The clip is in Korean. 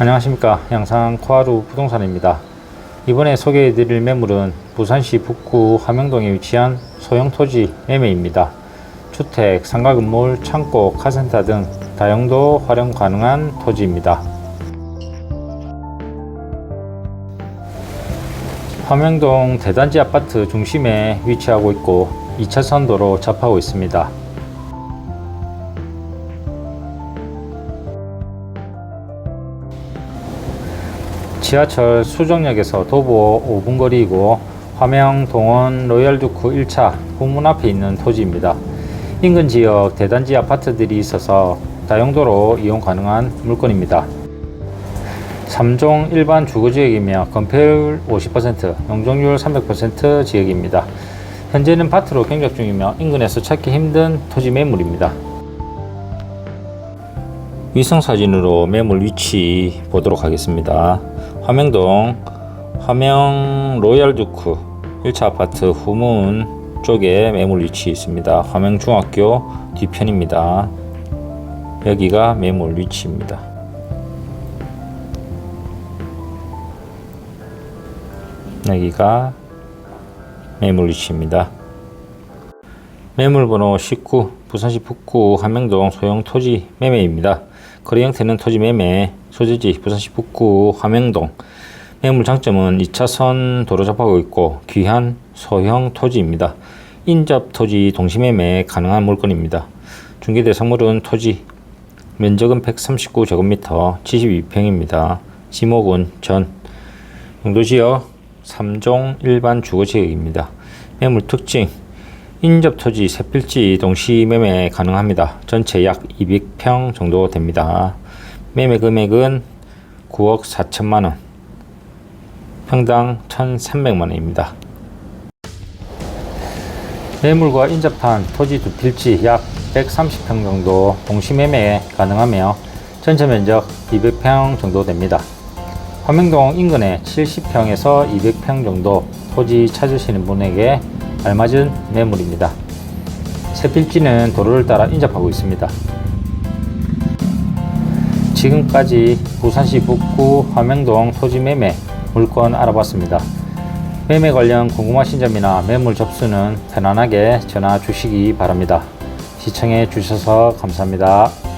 안녕하십니까 양산 코하루 부동산입니다. 이번에 소개해드릴 매물은 부산시 북구 함영동에 위치한 소형 토지 매매입니다. 주택, 상가 건물, 창고, 카센터 등 다용도 활용 가능한 토지입니다. 함영동 대단지 아파트 중심에 위치하고 있고 2차선 도로 접하고 있습니다. 지하철 수정역에서 도보 5분 거리이고 화명 동원 로얄두쿠 1차 후문 앞에 있는 토지입니다. 인근 지역 대단지 아파트들이 있어서 다용도로 이용 가능한 물건입니다. 3종 일반 주거지역이며 건폐율 50%, 용적률 300% 지역입니다. 현재는 밭으로 경작 중이며 인근에서 찾기 힘든 토지 매물입니다. 위성 사진으로 매물 위치 보도록 하겠습니다. 화명동 화명 로얄두쿠 1차 아파트 후문 쪽에 매물 위치 있습니다. 화명중학교 뒤편입니다. 여기가 매물 위치입니다. 여기가 매물 위치입니다. 매물번호 19 부산시 북구 함명동 소형 토지 매매입니다. 거래 형태는 토지 매매, 소재지 부산시 북구 함명동 매물 장점은 2차선 도로 접하고 있고 귀한 소형 토지입니다. 인접 토지 동시매매 가능한 물건입니다. 중개 대상물은 토지, 면적은 139제곱미터, 72평입니다. 지목은 전, 용도지역 3종 일반 주거지역입니다. 매물 특징, 인접 토지 세 필지 동시 매매 가능합니다. 전체 약 200평 정도 됩니다. 매매 금액은 9억 4천만 원, 평당 1,300만 원입니다. 매물과 인접한 토지 두 필지 약 130평 정도 동시 매매 가능하며 전체 면적 200평 정도 됩니다. 화명동 인근에 70평에서 200평 정도 토지 찾으시는 분에게 알맞은 매물입니다. 세 필지는 도로를 따라 인접하고 있습니다. 지금까지 부산시 북구 화명동 토지 매매 물건 알아봤습니다. 매매 관련 궁금하신 점이나 매물 접수는 편안하게 전화 주시기 바랍니다. 시청해 주셔서 감사합니다.